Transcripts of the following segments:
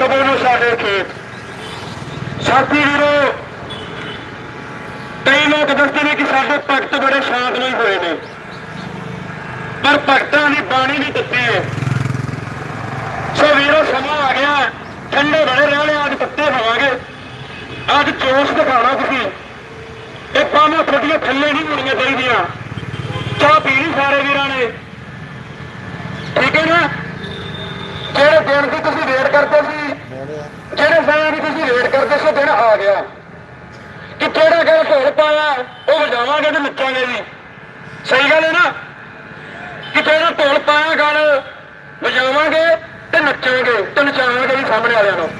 ਕਦੋਂ ਨੂੰ ਸਾਡੇ ਖੇਤ ਸਾਥੀ ਵੀਰੋ, ਕਈ ਲੋਕ ਦੱਸਦੇ ਨੇ ਕਿ ਸਾਡੇ ਭਗਤ ਬੜੇ ਸ਼ਾਂਤਮਈ ਹੋਏ ਨੇ। ਪਰ ਭਗਤਾਂ ਦੀ ਬਾਣੀ ਵੀ ਦਿੱਤੀ ਹੈ। ਸੋ ਵੀਰੋ, ਸਮਾਂ ਆ ਗਿਆ। ਠੰਡੇ ਬੜੇ ਰਹਿਣੇ ਅੱਜ ਪੱਤੇ ਹੋਵਾਂਗੇ। ਅੱਜ ਜੋਸ਼ ਦਿਖਾਉਣਾ ਤੁਸੀਂ। ਇਹ ਬਾਹਾਂ ਤੁਹਾਡੀਆਂ ਥੱਲੇ ਨਹੀਂ ਹੋਣੀਆਂ ਚਾਹੀਦੀਆਂ। ਚਾਹ ਪੀਣੀ ਸਾਰੇ ਵੀਰਾਂ ਨੇ। ਠੀਕ ਹੈ ਨਾ? ਜਿਹੜੇ ਦਿਨ ਦੀ ਤੁਸੀਂ ਵੇਟ ਕਰਦੇ ਸੀ, ਜਿਹੜੇ ਸਮੇਂ ਦੀ ਤੁਸੀਂ ਵੇਟ ਕਰਦੇ ਸੀ ਦਿਨ ਆ ਗਿਆ। ਕਿ ਕਿਹੜਾ ਗੱਲ ਢੋਲ ਪਾਇਆ, ਉਹ ਵਜਾਵਾਂਗੇ ਤੇ ਨੱਚਾਂਗੇ ਵੀ। ਸਹੀ ਗੱਲ ਹੈ ਨਾ? ਕਿ ਜਿਹੜਾ ਢੋਲ ਪਾਇਆ ਗੱਲ, ਵਜਾਵਾਂਗੇ ਤੇ ਨੱਚਾਂਗੇ ਤੇ ਨਚਾਵਾਂਗੇ ਵੀ ਸਾਹਮਣੇ ਵਾਲਿਆਂ ਨੂੰ।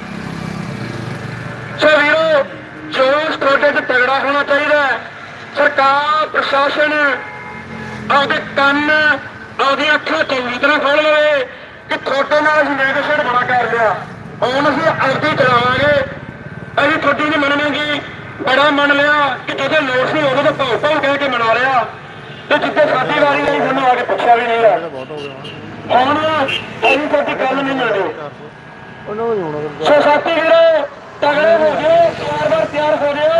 ਸੋ ਵੀਰੋ ਜੋਸ਼ ਤੁਹਾਡੇ ਤੇ ਤਗੜਾ ਹੋਣਾ ਚਾਹੀਦਾ ਸਰਕਾਰ, ਪ੍ਰਸ਼ਾਸਨ ਆਪਦੇ ਕੰਨ, ਆਪਦੀਆਂ ਅੱਖਾਂ ਚੰਗੀ ਤਰ੍ਹਾਂ ਖੋਲ ਲਵੇ। ਕਿ ਤੁਹਾਡੇ ਨਾਲ ਅਸੀਂ ਨੈਗੋਸ਼ੀਏਟ ਬੜਾ ਕਰ ਲਿਆ। ਹੁਣ ਅਸੀਂ ਆਪਦੀ ਚਲਾਵਾਂਗੇ ਅਸੀਂ ਤੁਹਾਡੀ ਨਹੀਂ ਮੰਨਣਗੇ ਬੜਾ ਮੰਨ ਲਿਆ ਕਿ ਜਦੋਂ ਲੋੜ ਸੀ ਉਦੋਂ ਤਾਂ ਭੌਂ ਭੌਂ ਕਹਿ ਕੇ ਮਨਾ ਲਿਆ। ਤੇ ਜਿੱਥੇ ਸਾਡੀ ਵਾਰੀ ਆਈ, ਸਾਨੂੰ ਆ ਕੇ ਪੁੱਛਿਆ ਵੀ ਨਹੀਂ ਆ ਹੁਣ ਅਸੀਂ ਤੁਹਾਡੀ ਗੱਲ ਨਹੀਂ ਮੰਨਦੇ। ਉਹਨਾਂ ਨੂੰ ਹੋਣਾ ਸੋ ਸਾਥੀ ਵੀਰੋ, ਤਗੜੇ ਹੋ ਜਾਓ। ਤਿਆਰ ਬਾਰ ਤਿਆਰ ਹੋ ਜਾਓ।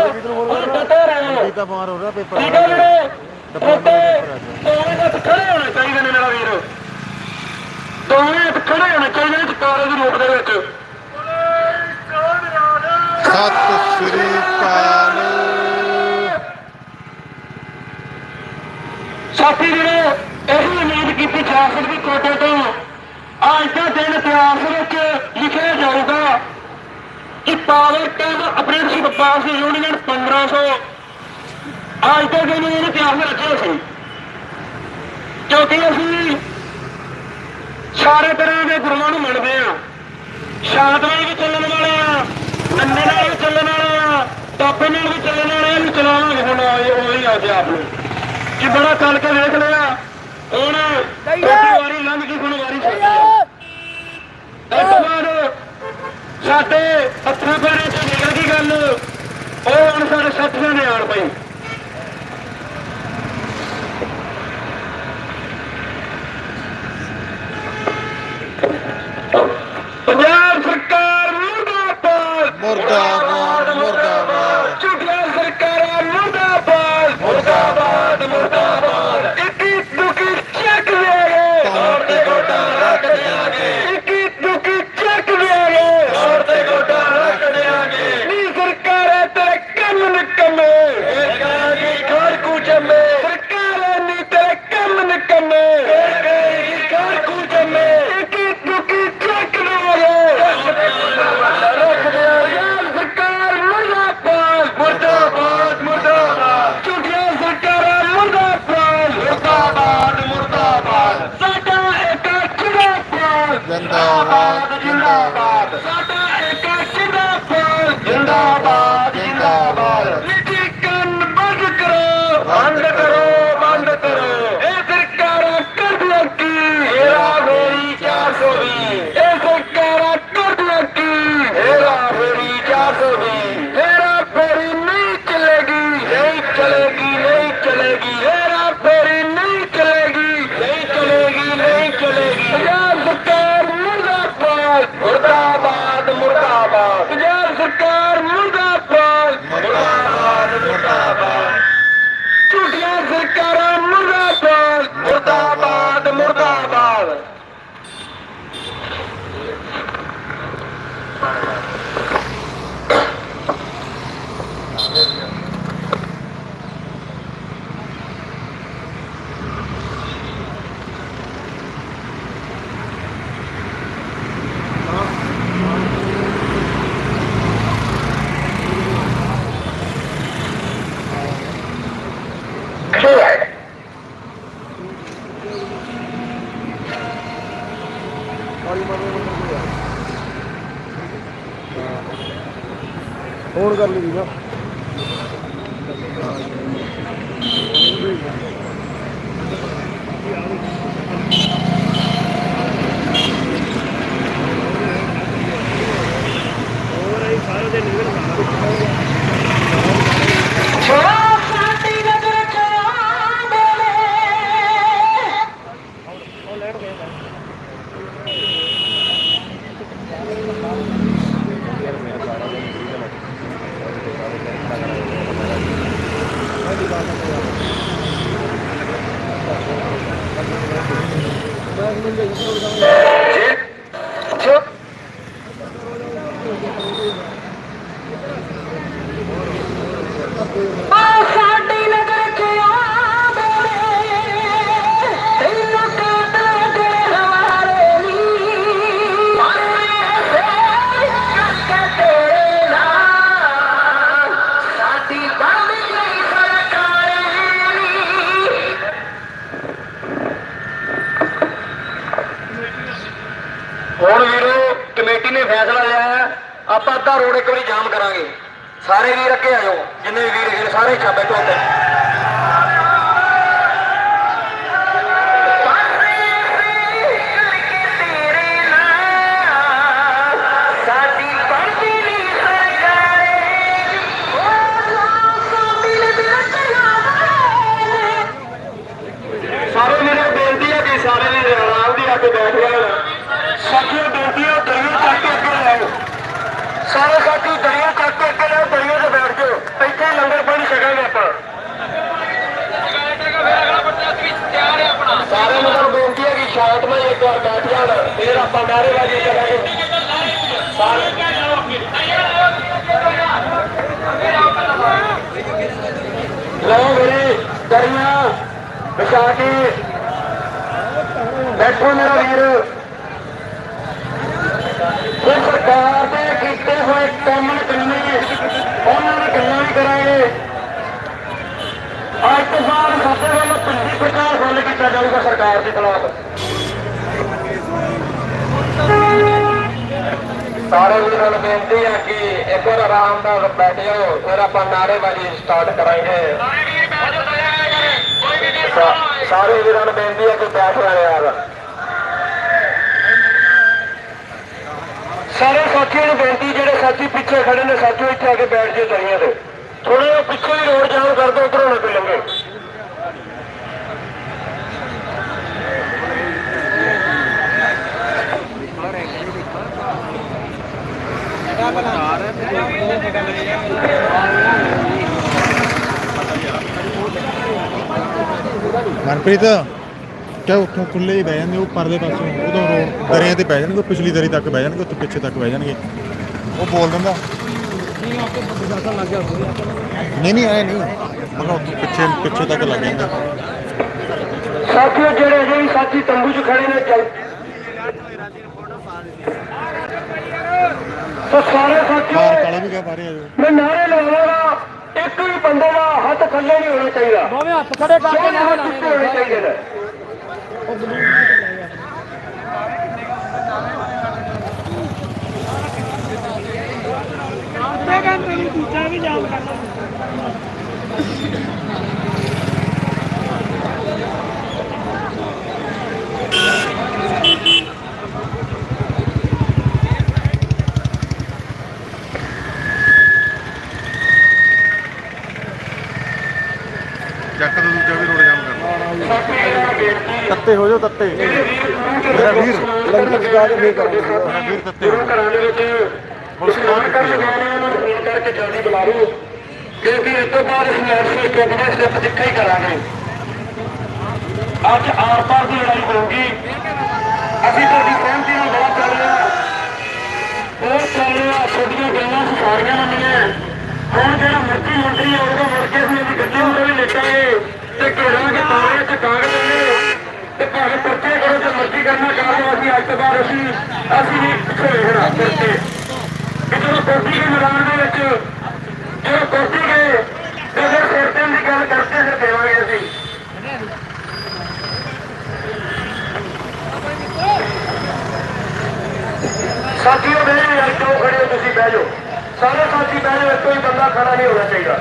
ਔਰ ਡਟੇ ਰਹੋ ਠੀਕ ਹੈ ਵੀਰੇ? ਤੁਹਾਡੇ ਦੋਵੇਂ ਹੱਥ ਖੜੇ ਹੋਣੇ ਚਾਹੀਦੇ ਨੇ ਮੇਰਾ ਵੀਰ। ਦੋਵੇਂ ਖੜੇ ਹੋਣੇ ਚਾਹੀਦੇ ਨੇ ਚਕਾਰੇ ਦੀ ਰੂਪ ਦੇ ਵਿੱਚ। ਸਤਿ ਸ੍ਰੀ ਅਕਾਲ। ਸਾਥੀ ਵੀਰੇ ਇਹੀ ਉਮੀਦ ਕੀਤੀ ਜਾ ਸਕਦੀ ਕੋਟੇ ਤੋਂ। ਅੱਜ ਦਾ ਦਿਨ ਇਤਿਹਾਸ ਵਿੱਚ ਲਿਖਿਆ ਜਾਊਗਾ ਕਿ power time apprenticeship pass union 1500 ਅੱਜ ਦੇ ਦਿਨ ਇਹ ਇਤਿਹਾਸ ਰਚਿਆ ਸੀ। ਕਿਉਂਕਿ ਅਸੀਂ ਸਾਰੇ ਤਰ੍ਹਾਂ ਦੇ ਗੁਰੂਆਂ ਨੂੰ ਮੰਨਦੇ ਆ ਸ਼ਾਂਤਮਈ ਵੀ ਚੱਲਣ ਵਾਲੇ ਆ ਨੰਨੇ ਨਾਲ ਵੀ ਚੱਲਣ ਵਾਲੇ ਆ ਟਾਪੇ ਨਾਲ ਵੀ ਚੱਲਣ ਵਾਲੇ ਆ ਵੀ ਚਲਾਵਾਂਗੇ ਹੁਣ ਉਹ ਆ ਗਿਆ ਆਪ ਨੂੰ ਕਿ ਬੜਾ ਚੱਲ ਕੇ ਵੇਖ ਲਿਆ ਹੁਣ ਪਹਿਲੀ ਵਾਰੀ ਲੰਘ ਗਈ ਹੁਣ ਵਾਰੀ ਤੋਂ ਬਾਅਦ ਸਾਡੇ ਹੱਥਾਂ ਪੈਰਾਂ ਤੋਂ ਨਿਕਲ ਗਈ ਗੱਲ ਉਹ ਹੁਣ ਸਾਡੇ ਸਾਥੀਆਂ ਦੇ ਆਣ ਪਈ ਪੰਜਾਬ ਸਰਕਾਰ ਮੁਰਦਾਬਾਦ ਮੁਰਦਾਬਾਦ ਮੁਰਦਾਬਾਦ ਝੂਠੀਆਂ ਸਰਕਾਰਾਂ ਮੁਰਦਾਬਾਦ ਮੁਰਦਾਬਾਦ ਮੁਰਦਾਬਾਦ ਇੱਕੀ ਦੁਕੀ ਚੱਕ ਦੇਗੇ ਤੌਰ ਤੇ ਗੋਡਾ ਰੱਖ ਦਿਆਂਗੇ ਇੱਕੀ ਦੁਕੀ ਚੱਕ ਦੇਗੇ ਤੌਰ ਤੇ ਗੋਡਾ ਰੱਖ ਦਿਆਂਗੇ ਨੀ ਸਰਕਾਰਾਂ ਤੇਰੇ ਕੰਮ ਨਿਕਮੇ ਕਹਾਂਗੇ ਘਰ ਕੂ ਜੰਮੇ ਸਰਕਾਰਾਂ ਨੀ ਤੇਰੇ ਕੰਮ ਨਿਕਮੇ ਕਹਾਂਗੇ ਘਰ ਕੂ ਜੰਮੇ ਇੱਕੀ ਦੁਕੀ ਚੱਕ ਦੇਗੇ ਰੱਖ ਦਿਆਂਗੇ ਸਰਕਾਰ ਮੁਰਦਾਬਾਦ ਮੁਰਦਾਬਾਦ ਮੁਰਦਾਬਾਦ ਝੂਠੀਆਂ ਸਰਕਾਰਾਂ ਮੁਰਦਾਬਾਦ ਮੁਰਦਾਬਾਦ ਮੁਰਦਾਬਾਦ ਸਾਡਾ ਇੱਕ ਜਿੰਦਾਬਾਦ ਜਿੰਦਾਬਾਦ ਜਿੰਦਾਬਾਦ ਸਾਡਾ ਇੱਕ ਜਿੰਦਾਬਾਦ ਜਿੰਦਾਬਾਦ ਜਿੰਦਾਬਾਦ ਨਿੱਜੀ ਕੰਨ ਬੰਦ ਕਰੋ ਬੰਦ ਕਰੋ ਬੰਦ ਕਰੋ ਇਹ ਸਰਕਾਰਾਂ ਕਰਦੀਆਂ ਕੀ ਹੇਰਾ ਫੇਰੀ 420 ਇਹ ਸਰਕਾਰਾਂ ਕਰਦੀਆਂ ਕੀ ਹੇਰਾ ਫੇਰੀ 420 ਹੇਰਾ ਫੇਰੀ ਨਹੀਂ ਚਲੇਗੀ ਨਹੀਂ ਚਲੇਗੀ ਨਹੀਂ ਚਲੇਗੀ ਹੇਰਾ ਫੇਰੀ ਨਹੀਂ ਚਲੇਗੀ ਨਹੀਂ ਚਲੇਗੀ ਨਹੀਂ ਚਲੇਗੀ ਪੰਜਾਬ ਸਰਕਾਰ ਮੁਰਦਾਬਾਦ ਮੁਰਦਾਬਾਦ ਮੁਰਦਾਬਾਦ ਪੰਜਾਬ ਸਰਕਾਰ ਮੁਰਦਾਬਾਦ ਮੁਰਦਾਬਾਦ ਮੁਰਦਾਬਾਦ ਝੂਠੀਆਂ ਸਰਕਾਰਾਂ ਮੁਰਦਾਬਾਦ ਮੁਰਦਾਬਾਦ ਮੁਰਦਾਬਾਦ cleared. ਫੋਨ ਕਰ ਲਈ ਨਾ। ਅੱਧਾ ਰੋਡ ਇੱਕ ਵਾਰੀ ਜਾਮ ਕਰਾਂਗੇ। ਸਾਰੇ ਵੀਰ ਅੱਗੇ ਆਇਓ, ਜਿੰਨੇ ਵੀਰ ਹੈਗੇ ਸਾਰੇ ਇੱਥੇ ਬੈਠੋ ਉੱਤੇ ਸਾਰੇ ਮੇਰੇ ਬੇਨਤੀ ਹੈ ਕਿ ਸਾਰੇ ਨੇ ਆਰਾਮ ਦੀ ਆ ਕੇ ਬੈਠ ਜਾਣ। ਸਾਥੀਓ ਬੇਨਤੀ ਹੈ ਦਰਿਆ ਚੱਕ ਕੇ ਅੱਗੇ ਲਾਓ ਸਾਰੇ ਸਾਥੀ ਦਰਿਆ ਚੱਕ ਕੇ ਅੱਗੇ ਲਾਓ ਦਰਿਆ ਤੇ ਬੈਠ ਜਾਓ। ਇੱਥੇ ਲੰਗਰ ਪਾਣੀ ਛਕਾਂਗੇ ਆਪਾਂ। ਸਾਰੇ ਨੂੰ ਬੇਨਤੀ ਹੈ ਕਿ ਸ਼ਾਂਤ ਮੈਂ ਇੱਕ ਵਾਰ ਬੈਠ ਜਾਣ, ਫਿਰ ਆਪਾਂ ਨਾਅਰੇਬਾਜ਼ੀ ਕਰਾਂਗੇ ਸਾਰੇ ਲਓ ਵੀਰੇ, ਦਰਿਆ, ਵਿਛਾ ਕੇ। ਬੈਠੋ ਮੇਰਾ ਵੀਰ। ਸਰਕਾਰ ਕੀਤੇ ਹੋਏ ਕੰਮ ਕਰਨੇ ਉਹਨਾਂ ਦੀ ਗੱਲਾਂ ਵੀ ਕਰਾਂਗੇ। ਅੱਜ ਤੋਂ ਬਾਅਦ ਸਾਡੇ ਵੱਲੋਂ ਪਿੰਡੀ ਪ੍ਰਚਾਰ ਫੁੱਲ ਕੀਤਾ ਜਾਊਗਾ ਸਰਕਾਰ ਦੇ ਖਿਲਾਫ। ਸਾਰੇ ਵੀਰਾਂ ਨੂੰ ਬੇਨਤੀ ਹੈ ਕਿ ਇੱਕ ਵਾਰ ਆਰਾਮ ਨਾਲ ਬੈਠ ਜਾਓ ਫਿਰ ਆਪਾਂ ਨਾਅਰੇਬਾਜ਼ੀ ਸਟਾਰਟ ਕਰਾਂਗੇ। ਸਾਰੇ ਵੀਰਾਂ ਨੂੰ। ਬੇਨਤੀ ਹੈ ਕਿ ਬੈਠ ਜਾਣੇ ਯਾਰ ਸਾਰੇ ਸਾਥੀਆਂ ਨੂੰ ਬੇਨਤੀ, ਜਿਹੜੇ ਸਾਥੀ ਪਿੱਛੇ ਖੜੇ ਨੇ, ਸਾਥੀਓ, ਇੱਥੇ ਆ ਕੇ ਬੈਠ ਜਾਓ ਦਰੀਆਂ ਤੇ। ਥੋੜਾ ਜਿਹਾ ਪਿੱਛੇ ਹੀ ਰੋਡ ਜਾਮ ਕਰ ਦਿਓ ਉਧਰੋਂ ਨਾ ਕੋਈ ਲੰਘੇ ਮਨਪ੍ਰੀਤ? ਕਿਆ ਉੱਥੋਂ ਖੁੱਲੇ ਹੀ ਬਹਿ ਜਾਂਦੇ ਉਹ ਪਰਲੇ ਪਾਸੋਂ ਉਦੋਂ ਰੋਡ ਦਰਿਆਂ ਤੇ ਬਹਿ ਜਾਣਗੇ ਉਹ ਪਿਛਲੀ ਦਰੀ ਤੱਕ ਬਹਿ ਜਾਣਗੇ ਉੱਥੇ ਪਿੱਛੇ ਤੱਕ ਬਹਿ ਜਾਣਗੇ। ਉਹ ਬੋਲ ਦਿੰਦਾ। ਨਹੀਂ ਨਹੀਂ ਆਏ ਨਹੀਂ। ਮਗਰ ਉੱਥੇ ਪਿੱਛੇ ਪਿੱਛੇ ਤੱਕ ਲੱਗ ਜਾਂਦਾ। ਸਾਥੀਓ ਜਿਹੜੇ ਅਜੇ ਵੀ ਸਾਥੀ ਤੰਬੂ 'ਚ ਖੜੇ ਨੇ ਚੱਲ। ਸੋ ਸਾਰੇ ਸਾਥੀਓ ਕਾਲੇ ਵੀ ਕਹਿ ਪਾ ਰਹੇ ਆ ਜੋ। ਮੈਂ ਨਾਰੇ ਲਾਵਾਂਗਾ ਇੱਕ ਵੀ ਬੰਦੇ ਦਾ ਹੱਥ ਥੱਲੇ ਨਹੀਂ ਹੋਣਾ ਚਾਹੀਦਾ। ਦੋਵੇਂ ਹੱਥ ਖੜੇ ਕਰਕੇ ਦੋਵੇਂ ਨਾ ਹੱਥ ਉੱਤੇ ਹੋਣੇ ਚਾਹੀਦੇ ਨੇ ਅੱਧੇ ਘੰਟੇ ਨੂੰ ਦੂਜਾ ਵੀ ਜਾਮ ਕਰਨਾ ਚੱਕ ਤੋਂ ਦੂਜਾ ਵੀ ਰੋਡ ਜਾਮ ਕਰਨਾ ਸਾਥੀਆਂ ਨੂੰ ਬੇਨਤੀ ਤੱਤੇ ਹੋ ਜਾਓ ਤੱਤੇ। ਮੇਰਾ ਵੀਰ ਲੰਗਰ ਚਕਾ ਕੇ ਫੇਰ ਕਰਾਂਗੇ। ਮੇਰਾ ਵੀਰ ਤੱਤੇ ਗੁਰੂ ਘਰਾਂ ਦੇ ਵਿੱਚ ਇਸ਼ਨਾਨ ਕਰਨ ਗਏ ਨੇ ਉਹਨਾਂ ਨੂੰ ਫੋਨ ਕਰਕੇ ਜਲਦੀ ਬੁਲਾ ਲਓ। ਕਿਉਂਕਿ ਇਸ ਤੋਂ ਬਾਅਦ ਅਸੀਂ ਐਸੇ ਚੁੱਕਦੇ ਸਟੈਪ ਜਿੱਥੇ ਹੀ ਕਰਾਂਗੇ। ਅੱਜ ਆਰ ਪਾਰ ਦੀ ਲੜਾਈ ਹੋਊਗੀ। ਅਸੀਂ ਤੁਹਾਡੀ ਸਹਿਮਤੀ ਨਾਲ ਬਹੁਤ ਚੱਲ ਰਹੇ ਹਾਂ। ਚੱਲ ਰਹੇ ਤੁਹਾਡੀਆਂ ਗੱਲਾਂ ਸਾਰੀਆਂ ਮੰਨੀਆਂ। ਹੁਣ ਜਿਹੜਾ ਮਰਜ਼ੀ ਮੰਤਰੀ ਆਊਗਾ ਮੁੜ ਕੇ ਅਸੀਂ ਇਹਦੀ ਗੱਡੀ ਉੱਤੇ ਵੀ ਲੇਟਾਂਗੇ। ਤੇ ਘੇਰਾਂਗੇ ਤਾਰੇ ਚ ਕਾਗਜ਼ ਨੇ। ਤੇ ਭਾਵੇਂ ਪਰਚੇ ਕਰੋ, ਜੇ ਮਰਜ਼ੀ ਕਰਨਾ ਕਰ ਲਓ, ਅਸੀਂ ਅੱਜ ਤੋਂ ਬਾਅਦ ਅਸੀਂ ਅਸੀਂ ਨਹੀਂ ਪਿੱਛੇ ਰਹਿਣਾ ਪਰਚੇ ਕਿ ਜਦੋਂ ਕੋਟੀ ਦੇ ਮੈਦਾਨ ਦੇ ਵਿੱਚ ਜਦੋਂ ਕੋਟੀ ਗਏ ਤੇ ਫਿਰ ਸਿਰ ਤੇ ਦੀ ਗੱਲ ਕਰਕੇ ਫਿਰ ਦੇਵਾਂਗੇ ਅਸੀਂ ਸਾਥੀਓ ਮੇਰੇ ਯਾਰ ਕਿਉਂ ਖੜੇ ਹੋ ਤੁਸੀਂ ਬਹਿ ਜਾਓ। ਸਾਰੇ ਸਾਥੀ ਬਹਿ ਜਾਓ ਕੋਈ ਬੰਦਾ ਖੜਾ ਨਹੀਂ ਹੋਣਾ ਚਾਹੀਦਾ।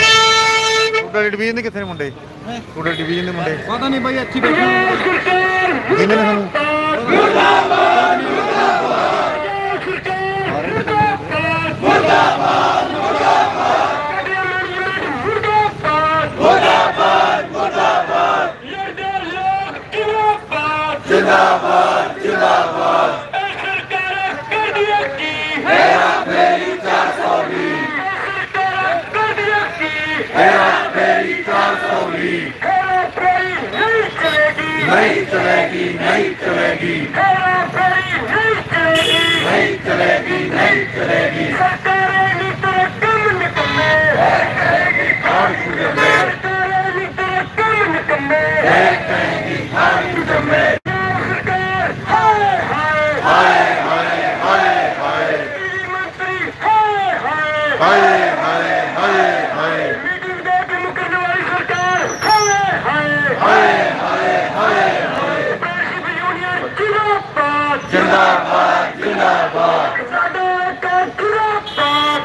ਤੁਹਾਡੇ ਡਿਵੀਜ਼ਨ ਦੇ ਕਿੱਥੇ ਨੇ ਮੁੰਡੇ? ਤੁਹਾਡੇ ਡਿਵੀਜ਼ਨ ਦੇ ਮੁੰਡੇ। ਪਤਾ ਨਹੀਂ ਬਾਈ ਅੱਛੀ ਬੈਠੀ ਦਿੰਦੇ ਨੇ ਸਾਨੂੰ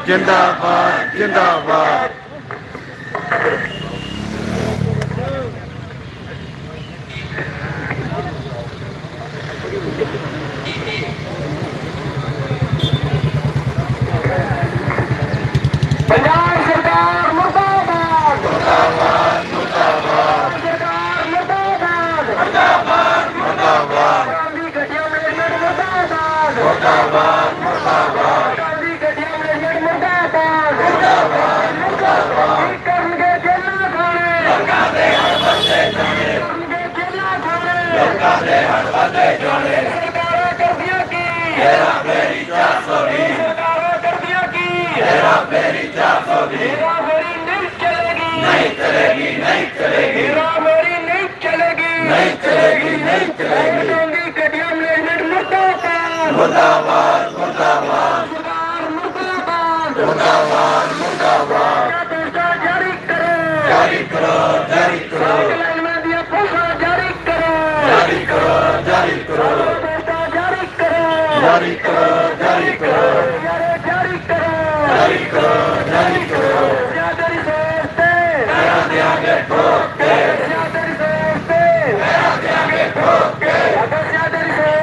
जिंदाबाद जिंदाबाद पंजाब वादे हट वादे जोड़े सरकारा कर्फिया की तेरा मेरी चार सौ भी सरकारा कर्फिया की तेरा मेरी चार सौ भी तेरा मेरी नहीं चलेगी नहीं चलेगी नहीं चलेगी तेरा मेरी नहीं चलेगी नहीं चलेगी नहीं चलेगी चलेगी कटियम लेनेट मुर्दाबाद मुर्दाबाद मुर्दाबाद मुर्दाबाद मुर्दाबाद